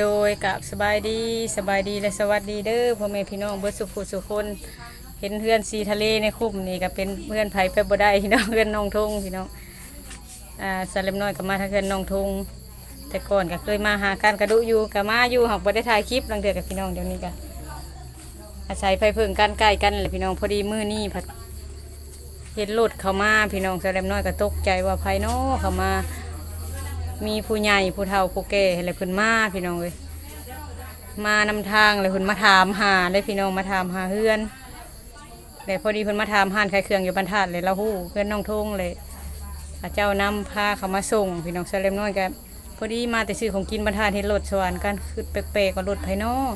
โดยกับสบายดีสบายดีและสวัสดีเด้อพ่อแม่พี่น้องเบิดสุขสุขคนเห็นเพื่อนสีทะเลในคุ้มนี่ก็เป็นเพื่อนไผไปบ่ได้พี่น้องเพื่อนน้องทงพี่น้องอ่าสลัมน้อยก็มาทางเพื่อนน้องทงแต่ก่อนก็เคยมาหาการกระดุอยู่ก็มาอยู่หอกบ่ได้ถ่ายคลิปลังเดือกับพี่น้องเดี๋ยวนี้ก็อาศัยไฟเพิ่งกันใกล้กันแหละพี่น้องพอดีมือนี้ผัดเห็นรถเข้ามาพี่น้องสลัมน้อยก็ตกใจว่าไผเนาะเข้ามา มีผู้ใหญ่ผู้เฒ่าผู้แก่อะไรเพิ่นมาพี่น้องเลยมานำทางเลยเพิ่นมาถามหาเลยพี่น้องมาถามหาเฮือนแต่พอดีเพิ่นมาถามหานขายเครื่องอยู่บรรทัดเลยเราฮู้เพื่อนน้องทงเลยพระเจ้านำพาเขามาส่ง พี่น้องเสลมน้อยกันพอดีมาแต่ซื้อของกินบรรทัดเห็นรถสวรรค์กันคือแปลกๆกว่ารถภายนอก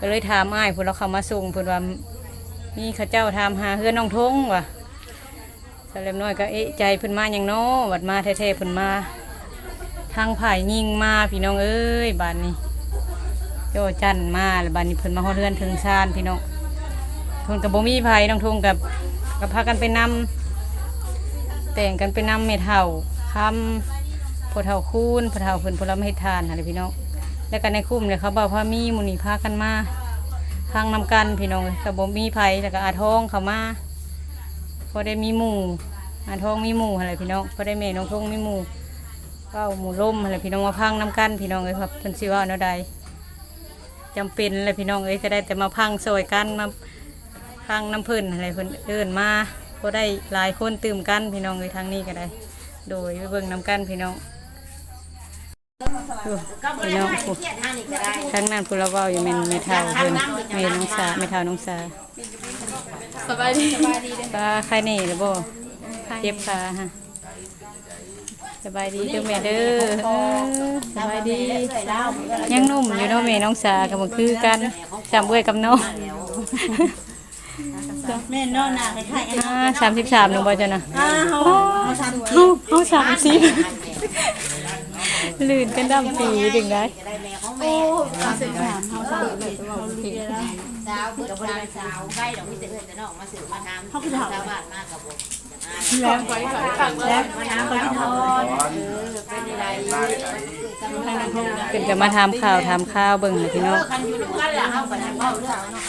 ก็เลยถามอ้ายเพิ่นเราเขามาส่งเพิ่นว่ามีข้าเจ้าถามหาเฮือนน้องทงว่ะเสลมน้อยก็เอะใจเพิ่นมาอย่างน้อวัดมาแท้ๆเพิ่นมา ทางผ่ายยิงมาพี่น้องเอ้ยบ้านนี้โจจันมาแล้วบ้านนี้เพิ่นมาฮอดเรือนถึงซานพี่น้องเพิ่นกับบ่มีภัยน้องทงกับกับพากันไปนำแต่งกันไปนำเม็ดเห่าคำพอเท่าคูนพอเท่าเพิ่นพลไม้ทานอะไรพี่น้องแล้วก็ในคุ้มเนี่ยเขาบอกว่ามีมุนีพากันมาทางนำกันพี่น้องกับบ่มีภัยแล้วก็อาทองเขามาพอได้มีหมู่อาทองมีหมู่อะไรพี่น้องพอได้แม่น้องทงมีหมู่ เป้าหมูล่มอะไรพี่น้องมาพังน้ำกันพี่น้องเอ้ยครับเพิ่นสิว่าเนาะใดจำเป็นเลยพี่น้องเอ้ยก็ได้แต่มาพังซอยกันมาพังน้ำเพิ่นอะไรเพิ่นเดินมาก็ได้หลายคนตื่มกันพี่น้องเอ้ยทางนี้ก็ได้ โดยไปเบิ่งน้ำกันพี่น้องดูพี่น้องผู้ทางนั้นผู้เราเว้าอยู่แม่นแม่เฒ่าเพิ่นแม่น้องสาแม่เฒ่าน้องสาสบายดีปลาใครนี่หรือบ่เจ็บขาฮะ สบายดีเด้อแม่เด้อเออสบายดี ยังหนุ่มอยู่เนาะแม่น้องสากับมันคือกันจำเว้ยกับน้องแม่นอนหน้าคล้ายๆกันอ่าสามสิบสามหนึ่งบอจ้ะนะอ้าเฮาเฮาทำเขาเขาสามสิบลื่นกันดำปีถึงได้โอ้สามสิบสามเฮาสามสิบเฮาดีแล้วสาวเบิดสาวสาวใกล้ดอกมีแต่เอื้อนแต่น้องมาสื่อมาทำเขาคือชาวบ้านมากกับผม แล้วไปขายผักแล้วมาทำมาทอนเป็นอะไรเป็นกันมาทำข่าวทำข้าวเบิ่งเลยพี่น้องคันอยู่ด้วยกันล่ะเขาก็ทำเว้าเรื่องเนาะ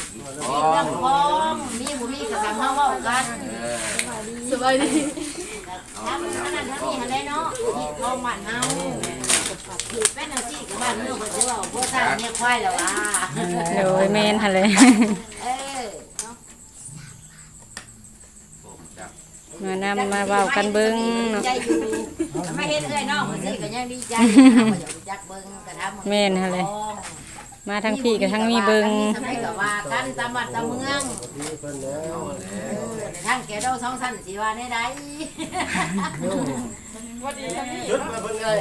เรื่องของมีบ่มีก็ทำเฮาเว้ากันสบายดีทำนั่นทำนี่อะไรเนาะที่ท้องบ้านเฮาอยู่เป็นจังซี่กับบ้านเมืองก็สิว่าบ่ตาเนี่ยควายแล้วอะโดยเมนฮะเลย เออ มานำมาเว้ากันเบิ่งเนาะ ใจอยู่ไม่เห็นเอ้ยน้องมันสิก็ยังดีใจก็อยากจักเบิ่งก็ทำเมนฮะเลยมาทั้งพี่กับทั้งมีเบิ่งทำไมก็ว่ากันตามบ้านตามเมืองทางแกโดสองสั้นสิว่าได้ไดยุดมาเพิ่งเลย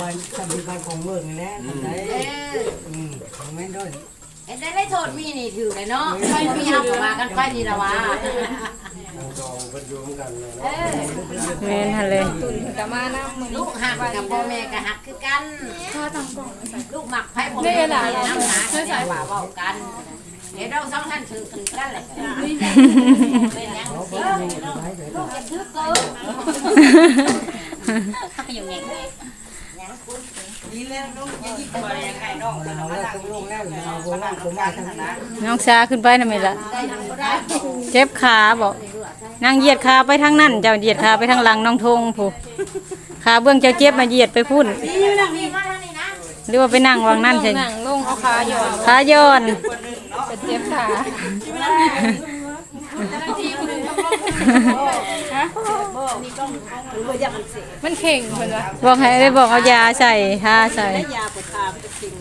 บ้านทำบ้านของเมืองนี่แหละทำได้เออ อืมของแม่นด้วย เห็นได้ได้โทษมีนี่ถือเลยเนาะใครมีเอาก็ว่ากันไปนี่ละว่าทางกองเพิ่นอยู่เหมือนกันเลยเออเมนฮะเลยลูกหักกับพ่อแม่ก็หักคือกันลูกหมักไผ่พ่อแม่น้ำหาใช่ว่าเว้ากันเดี๋ยวเราสองท่านถือกันกันแหละเป็นยังลูกจะถือเกินอยู่ไง เอาแล้วตกลงแล้วเอาโบราณผมมาทางนั้นน้องซาขึ้นไปทำไมล่ะเจ็บขาบอกนางเหยียดขาไปทางนั่นเจ้าเหยียดขาไปทางหลังน้องทงผู้ขาเบื้องเจ้าเจ็บมาเหยียดไปพุ่นหรือว่าไปนั่งวางนั่นใช่หนังลงเอาขาหย่อนขาย้อนจะเจ็บขา มันเข่งเพิ่นว่าบอกให้ได้บอกเอายาใส่ทาใส่ ยาปวดขาเป็นสิ่ง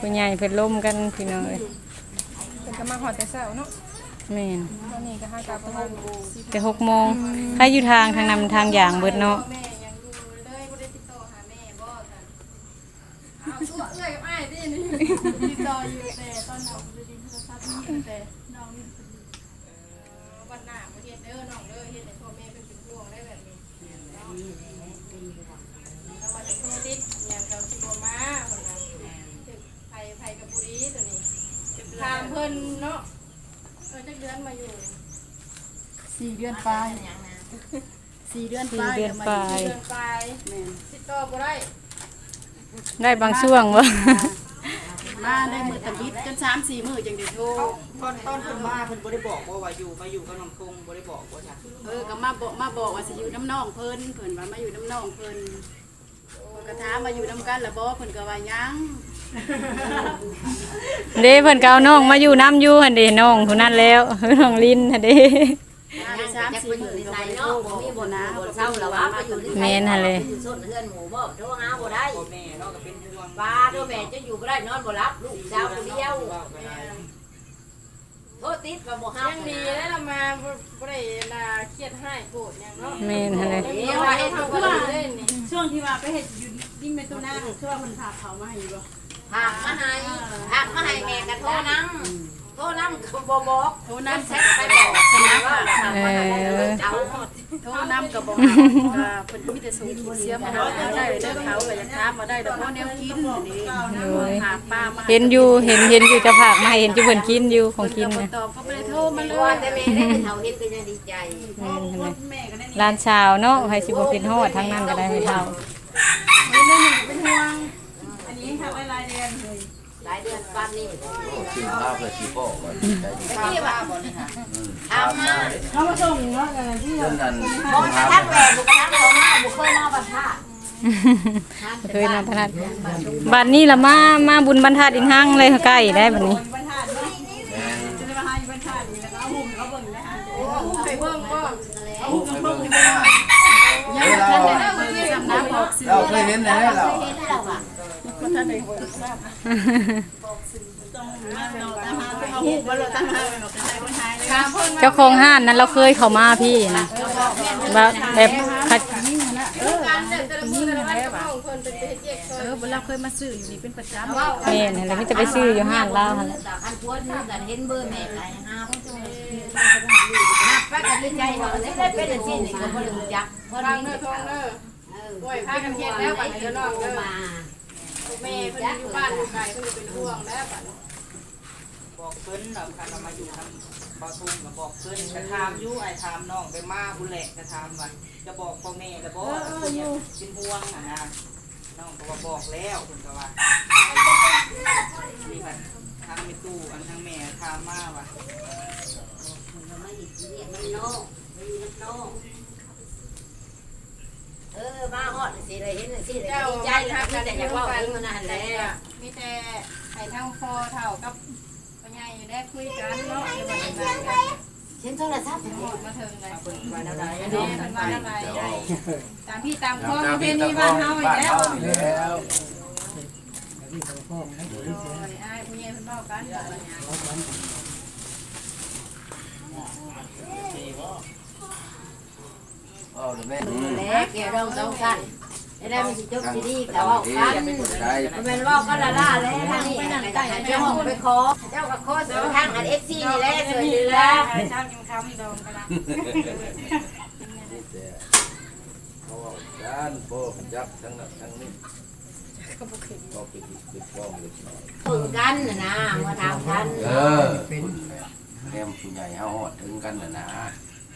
ผู้ใหญ่เพิ่นล้มกันพี่น้องเอ้ยเป็นก็มาหอดแต่เช้าเนาะแม่นตอนนี้ก็ห้ากาประมาณ10แต่หกโมงใครอยู่ทางทางนำทางอย่างเบิดเนาะ ติดต่ออยู่แต่ตอนน้องจะดินโทรศัพท์นี่แต่น้องนี่วันหน้าบ่เฮ็ดเด้อน้องเด้อเฮ็ดให้พ่อแม่เป็นเป็นห่วงได้แบบนี้แล้ววันนี้โทรติดเนี่ยเราสิบ่มาคนนั้นถึกไผไผกับบุรีตัวนี้ถามเพิ่นเนาะเออจักเดือนมาอยู่สี่เดือนปลายอย่างนะสี่เดือนสี่เดือนปลาย เดือนปลายแม่นติดต่อบ่ได้ได้บางช่วงวะ มาได้มือตะบิดจนสามสี่มื้อจังได้โทรตอนตอนเพิ่นมาเพิ่นบ่ได้บอกว่าว่าอยู่มาอยู่กับน้องคงบ่ได้บอกว่าจ้ะเออก็มาบอกมาบอกว่าสิอยู่น้ำน้องเพิ่นเพิ่นว่ามาอยู่น้ำน้องเพิ่นเพิ่นก็ถามมาอยู่น้ำกันแล้วบ่เพิ่นก็ว่ายังเด้เพิ่นก็เอาน้องมาอยู่น้ำอยู่หั่นเด้น้องผู้นั้นแล้วน้องลินหั่นเด้มาได้สามสี่มื้อก็บ่ได้โทรบ่มีบ่นะบ่เศร้าแล้วว่าไปอยู่ที่แม่นหั่นเลย อยู่ส้นเฮือนหมู่บ่โทรหาบ่ได้พ่อแม่ เนาะก็เป็นห่วงป้าโทรแม่จะอยู่บ่ได้นอนบ่หลับลูกสาวคนเดียวว่าก็ได้โทรติดก็บ่ฮับยังดีแล้วเรามาบ่บ่ได้น่าเครียดให้โกรธหยังเนาะแม่นหั่นเลยเดี๋ยวว่าเฮ็ดทุกวันเลยนี่ช่วงที่ว่าไปเฮ็ดอยู่ดิ้งในตู้หน้าช่วงเพิ่นพาเขามาให้อยู่บ่หักมาให้หักมาให้แม่ก็โทรนำ โทรนำก็บ่บอกโทรนำแชทไปบอกชนะว่าเออเอาโทรนำก็บ่ก็เพิ่นมีแต่ส่งคลิปเสียมาหาได้เด้อเขาก็อยากถามมาได้ดอกเพราะแนวกินนี่หาป้ามาเห็นอยู่เห็นเห็นอยู่จะผากมาเห็นอยู่เพิ่นกินอยู่ของกินบ่นะตอบก็บ่ได้โทรมาเลว่ายแต่แม่ได้เท่าเฮ็ดก็ยังดีใจแม่นหั่นเลยร้านชาวเนาะให้สิบ่กินฮอดทั้งนั้นก็ได้ไม่เท่านี่นี่เป็นห่วงอันนี้ทำได้รายเดือนเลย ห ลายเดือนปานนี้กินข้าวเพื่อชีพ่อก่อนใจดีที่ว่าถามมาเขามาส่งเนาะกันที่เรื่องนั้นบ่ทักแหวนบ่ทักเขามาบ่เคยมาบัดท่าเคยมาพนัดบัดนี้ละมามาบุญบรรทัดอีกห้างเลยใกล้ได้บัดนี้บรรทัดเนาะแม่นจะได้มาหาอยู่บรรทัดนี่แล้วก็เอาหุ่มเขาเบิ่งได้ฮะโอ้หุ่มไปเบิ่งบ่เอาไปเบิ่งดีกว่ายังบ่ทันได้เบิ่งสำนักบอกสิเราเคยเห็นแล้วเรา เห็นแล้วว่าบ่ทันได้เบิ่งทราบต้องมาเราตามหาเอาหุ่มบ่เราตามหาเราก็ได้คนหายเลยค่ะเพิ่นเจ้าของห้านนั้นเราเคยเข้ามาพี่นะแบบแบบคัดการเดินแต่ละมื้อแต่ละวันกับของเพิ่นเป็นเฮ็ดเย็กเออบ่เราเคยมาซื้ออยู่นี่เป็นประจำแม่นแล้วมีแต่ไปซื้ออยู่ห้านลาวหั่นแหละแต่คันพวดนี่กันเห็นเบอร์แม่ก็หาบ่เจอหักไปก็ดีใจว่าได้เป็นจังซี่นี่ก็บ่รู้จักเพราะทางนี่เด้อทองเด้อเออโอ้ยพากันเฮ็ดแล้วบัดนี้เด้อน้องเด้อมา แม่เพิ่นอยู่บ้านอยู่ไกลเพิ่นเป็นห่วงแล้วบัดนี้บอกเพิ่นเราคันเรามาอยู่ทางบ่ทุ่งก็บอกเพิ่นก็ถามอยู่ไอ้ถามน้องไปมาบุแหลกก็ถามว่าจะบอกพ่อแม่ก็บอกเนี่ยเป็นห่วงอะนะน้องก็ว่าบอกแล้วเพิ่นก็ว่านี่บัดทางแม่ตู้อันทางแม่ถามมาว่ามาอีกเรียกมันโนมาอยู่นักโนเออมาฮอดสิได้เห็นสิได้เจ้าดีใจแล้วมีแต่อยากเว้าเองมันนั่นแหละมีแต่ให้ทั้งพ่อเฒ่ากับพ่อใหญ่ได้คุยกันเนาะในวันนั้นกันเห็นโทรศัพท์โหดมาถึงเลยว่าแล้วได้อันนี้มันว่าอะไรเดี๋ยวตามพี่ตามคตามองประเพพี่ณีตะกบ้าอนงเฮาอีบ้ากนแล้วเฮานี่แล้วที่เขาพ่อนะโอ้ยอ้ายผู้ใหญ่เพิ่นเว้ากันแบบนี้ เอาเลยแม่อืมแล้วแกเราสองกันได้มันสิจบสิดีก็เว้ากันได้มันเป็นเว้ากันละล่าแล้วทางนี้ไปนั่งใต้เจ้าห้องไปขอเจ้าก็ขอสองทางอัน FC นี่แหละสวยดีแล้วไอ้เช้ากินข้าวมีดองกันละแต่เขาเอาการโบกจับทั้งนั้นทั้งนี้ก็ไปติดติดกล้องเลยฝึกกันน่ะนะมาทำกันเออคุณแม่ผู้ใหญ่เฮาฮอดถึงกันน่ะนะ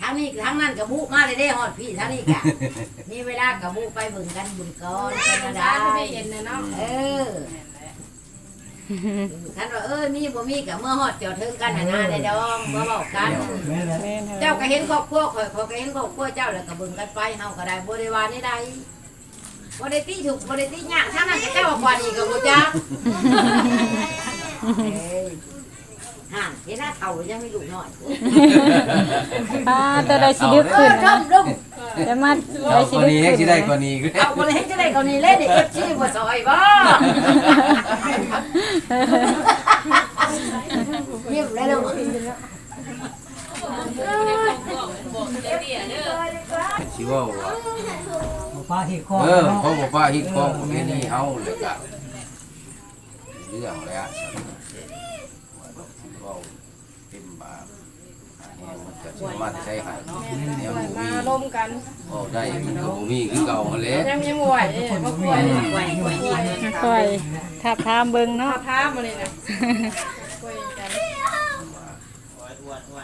ทางนี้ทางนั้นกับบุมาเลยได้ฮอดพี่ทางนี้กะ นี่เวลากับบุไปเบิ่งกันบุญก่อนกันได้ได้ไม่เห็นนะเนาะเออท่านว่าเออมีบ่มีกับเมื่อฮอดจอดถึงกันน่ะนะได้ดองมาบอกกันแม่แหละแม่นหั่นแหละเจ้าก็เห็นครอบครัวข่อยข่อยก็เห็นครอบครัวเจ้าแล้วก็เบิ่งกันไปเฮาก็ได้บ่ได้ว่านี่ใดบ่ได้ตีถูกบ่ได้ตียากทางนั้นก็เจ้าว่ากว่านี่ก็บ่จักเอ้ย ห่านเห็นหน้าเฒ่ายังไม่ลูกน้อยป้าแต่ได้สิดึกเอขึ้อนดนะมดมแต่มาเอาได้คสินดึกนี้ให้ขึ้นสิได้คนนี้ก็เอาบ่ได้เฮ็ดจะได้คนนี้เล่นเอฟซีบ่ซอยบ่ยิ้มเลยลูกสิว่าว่าป้าที่คอเออเนาะเขาบอกว่าฮิตของประเพณีเฮาเลยก็เรื่องแล้วว่าเป็นบาปอัน นี้มันจะสามารถใช้หายเนี่ยบ่มีมาล้มกันเอาได้มันก็บ่มีคือเก่าหั่นแหละยังยังบ่ไหวมาป่วยไหวไหวค่อยทับทามเบิ่งเนาะพามาเลยนะป่วยกัน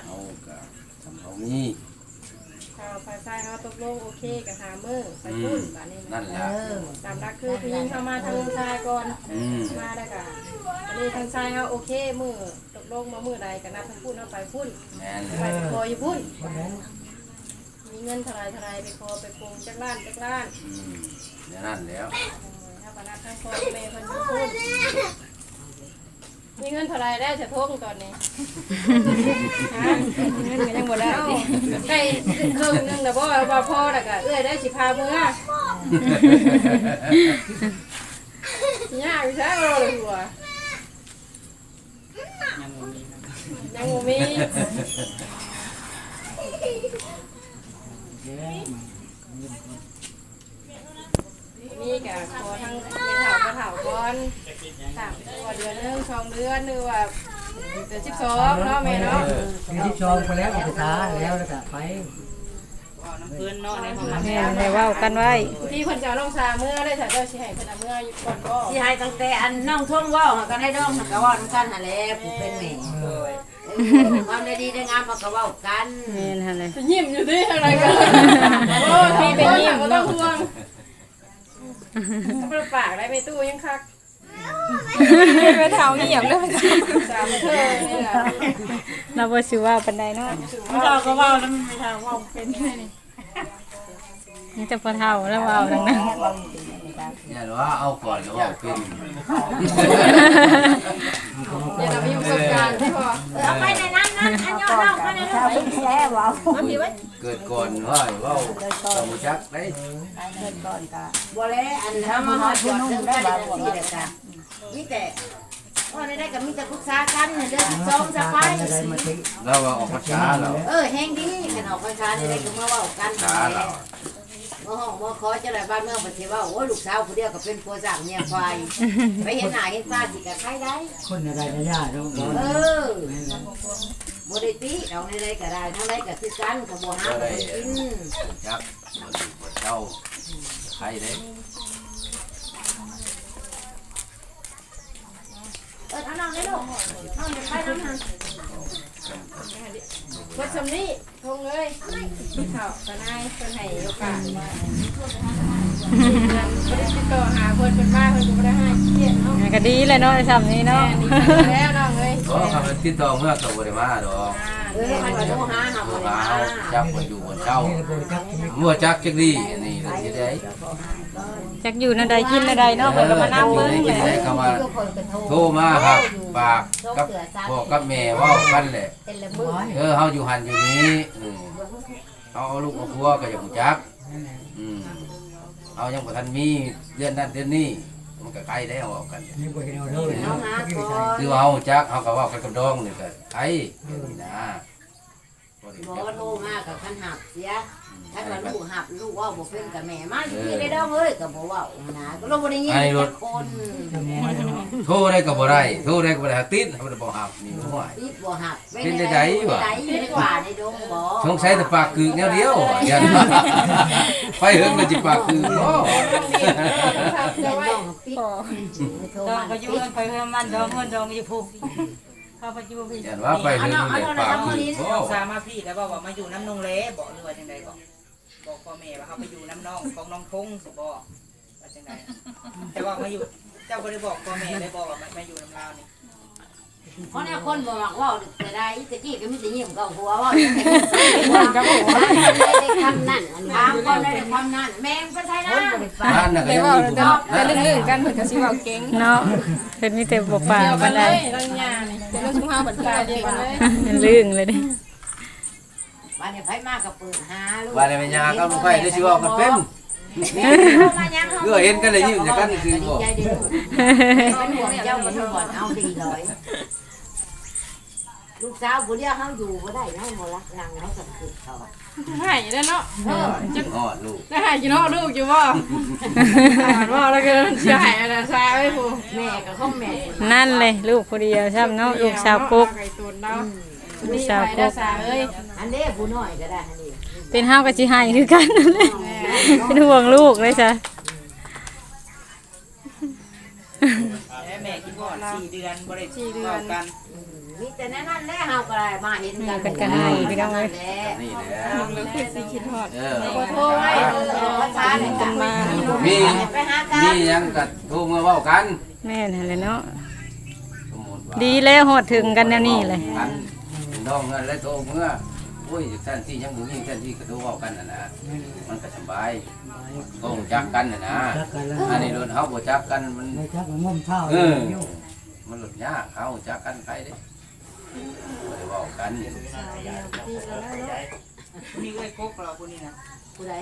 เอาก็ทำเอามี ถามฝ่ายชายเขาตกลงโอเคกับหามือไปพุ่นแบบนี้นั่นแหละตามรักคือผู้หญิงเข้ามาทางชายก่อนอืมมาได้วกันอันนี้ทางชายเขาโอเคมือตกลงมามือใดกันนับทั้งพุ่นเอาไปพุ่นแม่นไปไปคออยู่พุ่นวันนั้นมีเงินเทลายทลายไปคอไปปรุงจักล้านจักล้านอืมอย่างนั้นแล้วเออถ้าปนัดทั้งคอแม่เพิ่นอยู่พุ่น มีเงินเทลายได้จะทงตอนนี้ฮะเงินก็ยังบ่ได้เอ้าได้ครึ่งหนึงแต่บ่ว่าพ่อแล้วก็เอื้อยได้สิพาเมื่อยากใช่บ่เลยหัวยังบ่มี มีกะขอทั้งเป็นเถาก็เถาก่อนสามตัวเดือนหนึงสองเดือนหรือว่าเดือนสิบสองเนาะแม่เนาะมีที่ชองไปแล้วก็ไปท้าแล้วแล้วก็ไปว่าน้ำเพิ่อนเนาะในห้องน้ำแม่นได้เว้ากันไว้ที่เพิ่นจะเอาน้องชาเมื่อได้ถ้าเจ้าสิให้เพิ่นเอาเมื่ออยู่ก่อนบ่ที่ให้ตั้งแต่อันน้องท่วงเว่าหากันให้น้องหากันเว่ากันหาแล้วผู้เป็นแม่ความได้ดีได้งามมาก็เว้ากัน แม่นหั่นเลยจะยิ้มอยู่ดิอะไรกันโอ้มีเป็นยิ้มบ่ต้องห่วง เปิดปากได้ไม่ตู้ยังคักไปเท้าเงียบเลยสามเธอนี่ล่ะเราบ่สิว่าปานใดเนาะเราก็เว้าแล้วไม่ทางเว้าเป็นนี่มีแต่พอเท่าแล้วเว้าดังนั้น อย่าว่าเอาก่อนก็ว่าเป็นอย่าเรามีประสบการณ์ใช่ป่ะเอาไปในนั้นนั้นอันยอดน้องไปในนั้นเกิดก่อนว่าเว่าต้องรู้จักได้บ่แล้วอันทำมาหอดจอดเรื่องได้แบบนี้แหละค่ะมีแต่ว่าได้ก็มีแต่ปรึกษากันเรื่องสองจะไปอะไรมาทิ้งเราว่าออกภาษาเราเออแห้งดีกันออกภาษาได้ก็มาเว้ากันภาษาเรา บ่ห้องบ่ขอจะได้บ้านเมืองประเทศว่าโอ้ลูกสาวผู้เดียวก็เป็นผัวสร้างเมียควายไปเห็นหน้าเห็นตาสิก็ใครได้ คนอะไรนะญาติเนาะเออบ่ได้ตีเอาในใดก็ได้ทั้งใดก็คือกันก็บ่หาบ่กินจักบ่ดีบ่เจ้าใครเด้เออเอาน้องได้ลูกน้องจะไปน้ำหันเพิ่นสำนี้ทงเลยเขาตานายเพิ่นให้โอกาสว่าบ่ได้ติดต่อหาเพิ่นเพิ่นมาเพิ่นก็บ่ได้ให้เครียดเนาะก็ดีเลยเนาะไอ้ซ้ำนี้เนาะแม่ดีใจแล้วน้องเอ้ยก็คำติดต่อเมื่อกับบ่ได้มาดอกเออมันก็โทรหาเฮาตัวบ่เราได้จับบ่อยู่บนเจ้านี่ก็จักที่เมื่อจักจักดีอันนี้เลยสิได้ จักอยู่นั่นใดกินนั่นใดเนาะเพิ่นก็มานํเบิ่งกินแหละได้คำว่าโทรมาครับปากกับพ่อกับแม่เว้ากันแหละเป็นละมื้อเออเฮาอยู่หันอยู่นี้อืมเอาเอาลูกเอาผัวก็อย่ารู้จักอืมเอายังบ่ทันมีเดือนนั้นเดือนนี้มันก็ใกล้แล้วเอากันนี่บ่เห็นเอาเลยเอาเนาะหาที่ก่อนคือว่าเฮารู้จักเฮาก็เว้ากันกับดองนี่ก็ไอ้นี่นะบ่ได้บ่จักโทรมากับคันหับเสีย ถ้าว่าลูกหับลูกเว้าบ่เป็นกับแม่มาอยู่ที่ได้ดองเอ้ยก็บ่เว้านะก็ลงบ่ได้ยินจากคนโทรได้ก็บ่ได้โทรได้ก็บ่ได้ติดบ่ได้บ่ฮับนี่ห่วยติดบ่หับเป็นได้ใดวะเป็นได้กว่าในดงบ่สงสัยแต่ปากคือแนวเดียวอะยันไปเฮิงก็สิปากคือบ่เดี๋ยวน้องปิดโทรดอมางก็อยู่กันไปเพื่อมันดองเงินดองอยู่พุ่เข้าไปอยู่พี่ยันว่าไปเฮิงนี่ปากคือบ่น้องสาวมาพี่แล้วบอกว่ามาอยู่น้ำนงเละบอกหรือว่าจังใดบอก บอกพ่อแม่ว่าเขาไปอยู่น้ำน้องของน้องทงสิบอกว่าจังใดแต่ว่ามาอยู่เจ้าก็ได้บอกพ่อแม่ได้บอกว่ามาอยู่น้ำลาวนี่เพราะเนี่ยคนบ่มักเว้าแต่ได้ตะกี้ก็มีแต่ยิ้มกับหัวเว้ากับหัวได้คำนั้นอันถามคนได้คำนั้นแม่งเป็นไทยนะบ้านน่ะก็ยังมีผู้แต่ลื่นๆกันเพิ่นก็สิเว้าเก่งเนาะเพิ่นมีแต่บ่ปากเดียวกัปานนเลใดยลังยานี่เป็นเรื่องชุมเฮาบัดกาเดียวกันเลยลื่นเลยเดิ บ้านเนี่ยไผมากับเปิดหาลูกบ้านในแม่ยาก็บ่ค่อยได้สิเว้ากันเป็นเพื่อเห็นกันเลยยิ้มแต่กันคือบ่ใจดีลูกเป็นห่วงเจ้ามันบ่อนเอาดีเลยลูกสาวผู้เดียวเฮาอยู่บ่ได้นะบ่รักนางเฮาสักคือเขาให้ได้เนาะเออฮอดลูกได้ให้อยู่เนาะลูกอยู่บ่อ่านว่าแล้วก็เสียหายอันน่ะซาไว้ผู้แม่ก็ของแม่นั่นเลยลูกผู้เดียวซ้ำเนาะลูกสาวกุ๊กไก่ตุนเนาะ ลูกสาวกุ๊กสาเอ้ยอันนี้ผู้น้อยก็ได้อันนี้เป็นเฮากับสิให้คือกันนั่นแหละเป็นห่วงลูกเลยจ้ะแม่แม่กินก่อนสี่เดือนบริสี่เดือนกันมีแต่แนั่นนั่นแหละเฮาก็ได้มาเห็นกันเป็นกันให้พี่น้องเอ้ยแหละนี่แหละแล้วคือสิคิดฮอดเออขอโทษไว้เออภาษาเนี่ยกันมามีไปหากันมีหยังก็โทรมาเว้ากัน แม่นหั่นแหละเนาะสมมุติว่าดีแล้วฮอดถึงกันแนวนี้เลยกั นน้องเงินและโทรเมื่อโอ้ยท่านที่ยังบ่มีท่านที่ก็โทรเว้ากันน่ะนะมันก็สบายก็รู้จักกันน่ะนะจักกันแล้วอันนี้รถเฮาบ่จักกันมัน ไม่จักมันงมเท่าเอออ ยู่มันหลุดยากเขาจักกันใครเด้บ่ได้เว้ากันนี่เอ้ยกกเราคนนี้นะผู้ใด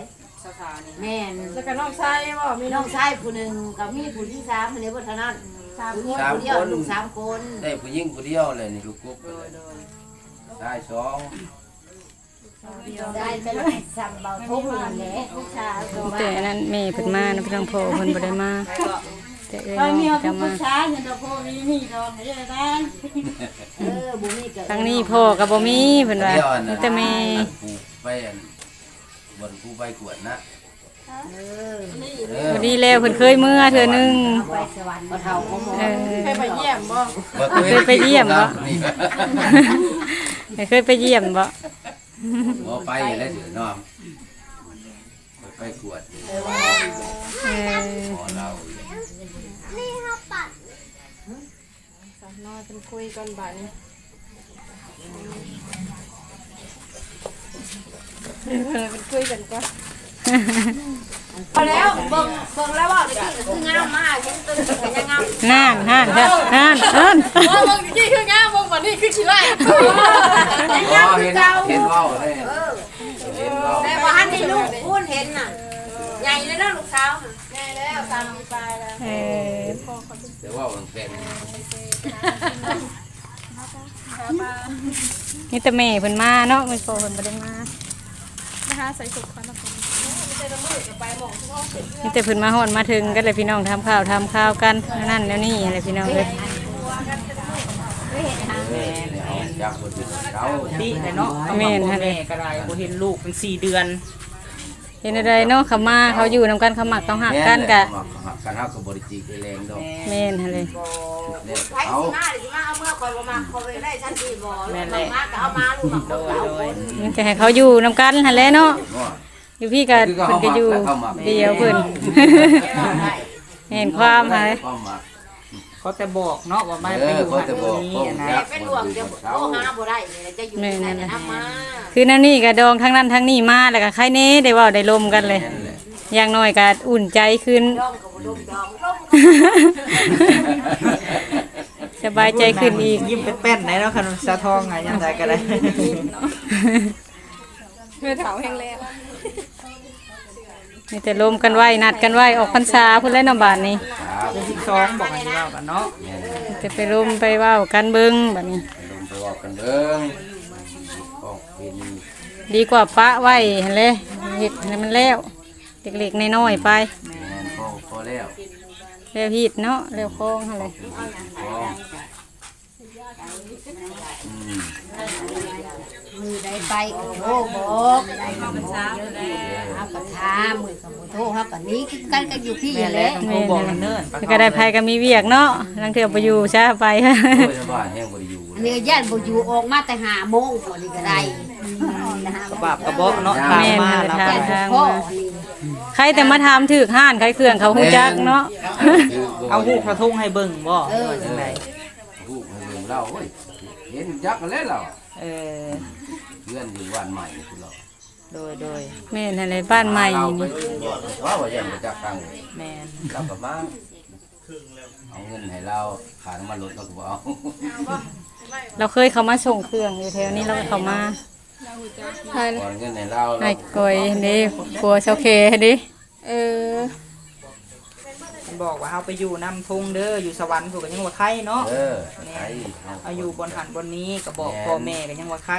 สถานีแม่นแล้วก็น้องชายบ่มีมีน้น้อองงชายผู้หนึ่งกับมีผู้ที่สามคนนี้บ่เท่านั้นสามผู้คหญิงนผู้เดียวลูกสามคนได้ผู้หญิงผู้เดียวเลยนี่ลูกกุ๊กโดยโดย ได้สองได้ไปเลยสามเบาทุกนั่นแหละผู้ชายก็ว่าแต่อันนั้นแม่เพิ่นมานะพี่น้องพ่อเพิ่นบ่ได้มาไปก็แต่เอ้ยน้องจะมาเออบุมีก็ทางนี้พ่อก็บ่มีเพิ่นว่าเดียวอันมีนั้นแต่แม่ผูกไปอันบนผู้ใบกวดนะเออเออบ่ดีแล้วเพิ่นเคยเมื่อเทื่อนึง ไปสวรรค์บ่เท่าของหมอเออ เคยไปเยี่ยมบ่บ่เคยไปเยี่ยมบ่นี่ เคยไปเยี่ยมบ่บ่ไปแล้วเดี๋ยวน้องไปกวดเออหมอเราสามน้อยเป็นคุยกันบัดนี้เออเป็นคุยกันก่อน พอแล้วเบิ่งเบิ่งแล้วว่าตะกี้ก็คืองามมากเห็นตึ้งก็ยังงามน่านห่านค่ะน่านเอิ้นว่าเบิ่งกี่คืองามเบิ่งบัดนี้คือขี้ไล่อ๋อเห็นเห็นเว้าเลยเออเห็นเว้าแต่ว่าหันให้ลูกพูดเห็นน่ะใหญ่เลยนะลูกสาวแน่แล้วสามปีปลายแล้วเออแต่ว่ามันเป็นมีแต่แม่เพิ่นมาเนาะไม่พ่อเพิ่นบ่ได้มานะคะใส่สุดควั นตะกอนมีแต่เพิ่นมาฮอดมาถึงกันเลยพี่น้องทำข้าวทำข้าวกันนั่นแล้วนี่อะไรพี่น้องเอ้ยเออเนี่ยเอาจากบนดินเขาดีแต่เนาะเอามาพ่อแม่ก็ได้บ่เห็นลูกเป็นสี่เดือน เห็นอะไรเนาะเขามาเขาอยู่นำกันเขาหมักต้องหักกันกะหักกันเฮาก็บริจิกแรงดอกแม่นหั่นเลยเนี่ยใครเอาสิมาหรือสิมาเอาเมื่อคอยบ่มาคอยไปได้ชั้นที่บ่แล้วมาก็เอามาลูกมาคนเอาคนมันก็ให้เขาอยู่นำกันหั่นแหละเนาะ ออยู่พี่ก็เพิ่นก็อยู่เดียวเพิ่นเห็นความหายความหมักเขาแต่บอกเนาะว่ามาเอไปออยู่เขาหันจะบตรอกงนี้เขาอะนะจักเป็นบห่วงนดิเดี๋ยวนเขาโทรหาบ่ได้นี่จะอยู่ที่ไหนจะนำมาคือนั่นนี่ก็ดองทั้งนั้นทั้งนี้มาแล้วก็ใครเน่ได้เว้าได้ลมกันเลยนั่นแหละอย่างน้อยก็อุ่นใจขึ้นดองกับบ่ดมดองดมสบายใจขึ้นอีกยิ้มเป็นแป้นไหนเนาะขนมสาทองไงยังไงก็ได้เมื่อเถาแห้งแล้ว มีแต่ลมกันไว้นัดกันไว้ออกพรรษาพุ่นแล้วเนาะบาดนี้ครับเป็นที่สองบอกให้เล่ากันเนาะแม่นจะไปลมไปเว้ากันเบิ่งบัดนี้ ไปลงไปบอกกันเด้งออกเป็นดีกว่าปะไว้หั่นเลยเฮ็ดให้มันแล้วเล็กๆน้อยๆไปแม่นพอพอแล้วแล้วฮีดเนาะแล้วคลองหั่นเลยพออืม มือใดไปก็โทรบอกได้ก็บอกเฮาก็ถามมือก็บ่โทรเฮาก็หนี้กันก็อยู่พี่แม่นั่นแหแหละละต้องโทรบอกกันเนิ่นแล้วก็ได้ภัยก็มีเวียกเนาะลังเทื่อบ่อยู่ซะไปโอ้ยชาวบ้านแห้งบริยูอันนี้ญาติบ่อยู่ออกมาแต่5โมงกว่านี้ก็ได้นะฮะกระบาบกระบอกเนาะทางมาแล้วแม่ก็นญาติพ่อนี่ใครแต่มาถามถึกห้านใครเครื่องเขาฮู้จักเนาะ เอาหูกระทงให้เบิ่งบ่เออจังไดลูกให้เบิ่งเล่าเฮ้ยเห็นจักกันแล้วเรา เออ เพื่อนอยู่บ้านใหม่คุณเราโดยโดยแม่นอะไรบ้านใหม่เราไปนี่บอกว่าว่ายังบ่จักตังค์แม่นเราก็มาเอาเงินให้เราขาน้ำมันรถเราก็บ่เอาเราเคยเขามาส่งเครื่องอยู่แถวนี้เราก็เขามาใช่เลยก่อนเงินให้เราไอ้กอยนี่ครัวเชาเคดิเออ มันบอกว่าเฮาไปอยู่นำทงเด้ออยู่สวรรค์ผู้ก็ยังว่าใครเนาะเออใครเอาอยู่บนหันบนนี้ก็บอกพ่อแม่ก็ยังว่าใคร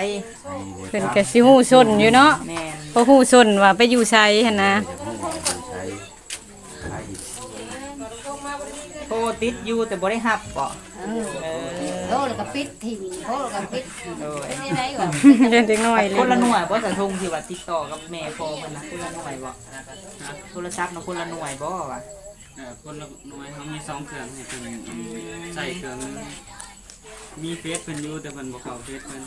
เพิ่นก็สิฮู้ซนอยู่เนาะแม่นเพราะฮู้ซนว่าไปอยู่ไสหั่นนะจะมุ่งใช้ใช้โทรติดอยู่แต่บ่ได้รับบ่เออเออโทรแล้วก็ปิดทิ้งโทรแล้วก็ปิดทิ้งโดยเป็นยังไงวะเล่นเด็กน้อยเลคนละหยน่วยบ่สะทงที่ว่าติดต่อกับแม่พ่อเพิ่นนะคนละหน่วยบ่โทรศัพท์นะคนละหน่วยบ่วะเอ่อ คนละหน่วยเขามีสองเครื่องให้เป็นใส่เครื่องมีเฟซเป็นอยู่แต่เป็นบ่เขาเฟซเป็น